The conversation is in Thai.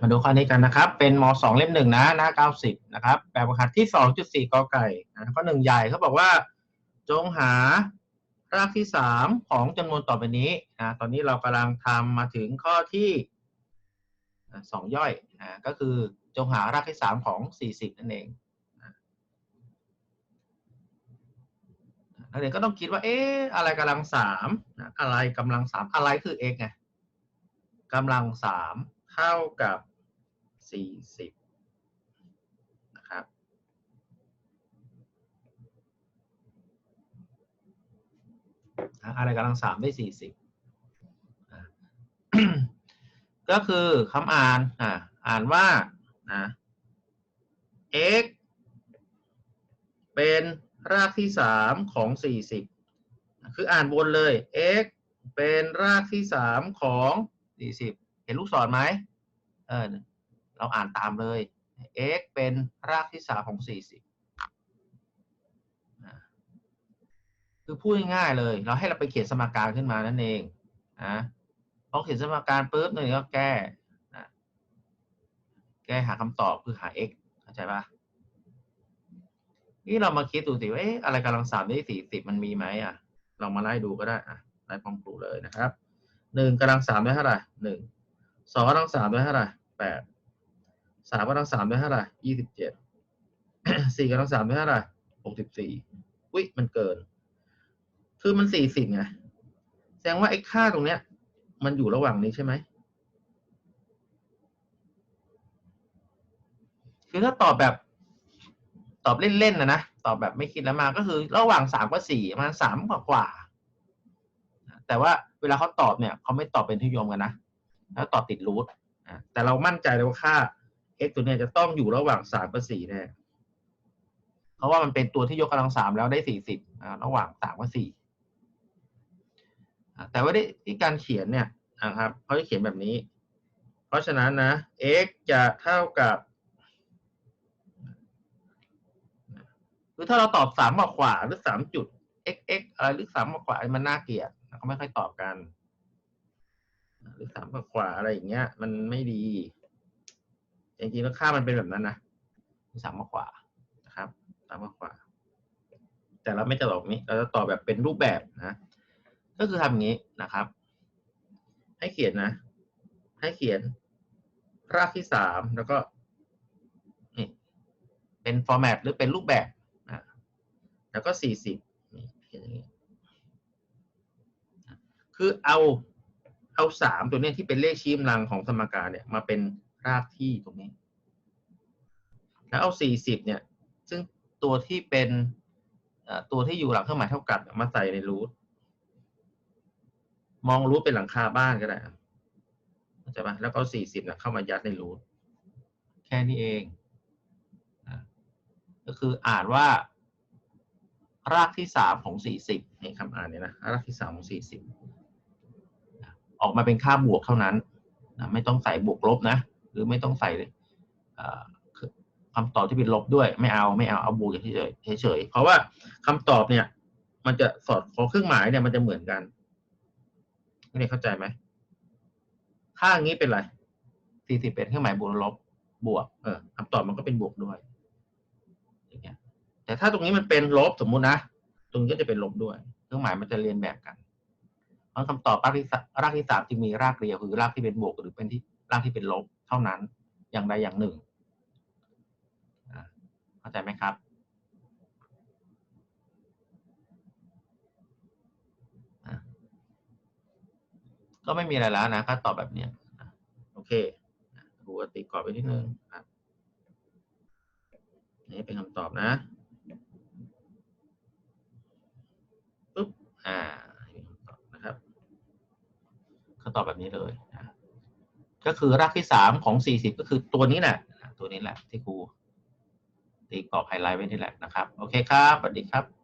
มาดูข้อนี้กันนะครับ เป็นมสองเล่มหนึ่งนะ หน้าเก้าสิบนะครับ แบบฝึกหัดที่สองจุดสี่กอไก่นะข้อหนึ่งใหญ่เขาบอกว่า จงหารากที่สามของจำนวนต่อไปนี้นะตอนนี้เรากำลังทำมาถึงข้อที่สองย่อยอะก็คือจงหารากที่สามของสี่สิบนั่นเองนักเรียนก็ต้องคิดว่า เอ๊ะ อะไรกำลังสามนะอะไรกำลังสามอะไรคือ x ไงกำลังสาม เท่ากับสี่สิบนะครับ อะไรกำลังสามได้สี่สิบก็คือคำอ่าน อ่าอ่านว่านะ x เป็นรากที่สามของสี่สิบคืออ่านบนเลย x เป็นรากที่สามของสี่สิบ เห็นลูกศรไหมเออเราอ่านตามเลย x เป็นรากที่สามของสี่สิบคือพูดง่ายๆเลย เราให้เราไปเขียนสมการขึ้นมานั่นเองนะพอเขียนสมการปุ๊บหนึ่งก็แก้นะแก้หาคำตอบคือหา x เข้าใจปะนี่เรามาคิดดูสิว่าเอ๊ะอะไรกำลังสามได้สี่สิบมันมีไหมอะลองมาไล่ดูก็ได้อะไล่พร้อมครูเลยนะครับหนึ่งกำลังสามได้เท่าไหร่หนึ่ง สองกำลังสามได้เท่าไหร่แปดสามกำลังสามได้เท่าไหร่ยี่สิบเจ็ดสี่กำลังสามได้เท่าไหร่หกสิบสี่อุ้ยมันเกิน คือมันสี่สิบไงแสดงว่าไอ้ค่าตรงเนี้ย มันอยู่ระหว่างนี้ใช่ไหมคือถ้าตอบแบบตอบเล่นๆนะนะตอบแบบไม่คิดแล้วมาก็คือระหว่างสามกับสี่มันสามกว่ากว่า แต่ว่าเวลาเขาตอบเนี่ยเขาไม่ตอบเป็นที่ยมกันนะ แล้วต่อติดรูทแต่เรามั่นใจเลยว่าค่า x ตัวเนี้ยจะต้องอยู่ระหว่างสามกับสี่แน่เพราะว่ามันเป็นตัวที่ยกกำลังสามแล้วได้สี่สิบระหว่างสามกับสี่แต่ว่าที่การเขียนเนี่ยนะครับเขาจะเขียนแบบนี้ เพราะฉะนั้นนะ x จะเท่ากับคือถ้าเราตอบสามมากกว่าหรือสามจุด x x อะไรหรือสามมากกว่ามันน่าเกลียดเขาไม่ค่อยตอบกัน หรือสามมากกว่าอะไรอย่างเงี้ย มันไม่ดีจริงๆแล้วค่ามันเป็นแบบนั้นนะสามมากกว่านะครับสามมากกว่าแต่เราไม่จะตอบนี้ เราจะตอบแบบเป็นรูปแบบนะ ก็คือทำอย่างนี้นะครับ ให้เขียนนะ ให้เขียนรากที่สามแล้วก็นี่เป็นฟอร์แมตหรือเป็นรูปแบบนะแล้วก็สี่สิบเขียนอย่างนี้คือเอา เอาสามตัวนี้ที่เป็นเลขชี้กำลังของสมการเนี่ยมาเป็นรากที่ตรงนี้ แล้วเอาสี่สิบเนี่ย ซึ่งตัวที่เป็นตัวที่อยู่หลังเครื่องหมายเท่ากับมาใส่ในรูทมองรูทเป็นหลังคาบ้านก็ได้เข้าใจปะแล้วก็สี่สิบเนะเข้ามายัดในรูทแค่นี้เองก็คืออ่านว่า รากที่สามของสี่สิบในคำอ่านเนี่ยนะรากที่สามของสี่สิบ ออกมาเป็นค่าบวกเท่านั้นนะไม่ต้องใส่บวกลบนะ หรือไม่ต้องใส่เอ่อคำตอบที่เป็นลบด้วย ไม่เอาไม่เอาเอาบวกเฉยๆเฉยเพราะว่าคำตอบเนี่ย มันจะสอดของเครื่องหมายเนี่ยมันจะเหมือนกันนักเรียนเข้าใจไหมค่าอย่างนี้เป็นไรสี่สิบเป็นเครื่องหมายบวกลบบวก เออคำตอบมันก็เป็นบวกด้วยอย่างเงี้ยแต่ถ้าตรงนี้มันเป็นลบสมมุตินะ ตรงนี้ก็จะเป็นลบด้วย เครื่องหมายมันจะเรียนแบบกัน เพราะคำตอบรากที่สรากที่สามจึงมีรากเดียวคือรากที่เป็นบวกหรือเป็นที่รากที่เป็นลบเท่านั้นอย่างใดอย่างหนึ่งเข้าใจไหมครับก็ไม่มีอะไรแล้วนะก็ตอบแบบเนี้ยโอเคดูตีกรอบไปนิดนึงนี่เป็นคำตอบนะปุ๊บอ่านี่คำตอบนะครับ ตอบแบบนี้เลยนะก็คือรากที่สามของสี่สิบก็คือตัวนี้แหละตัวนี้แหละที่ครูตีกรอบไฮไลท์ไว้นี่แหละนะครับ โอเคครับสวัสดีครับ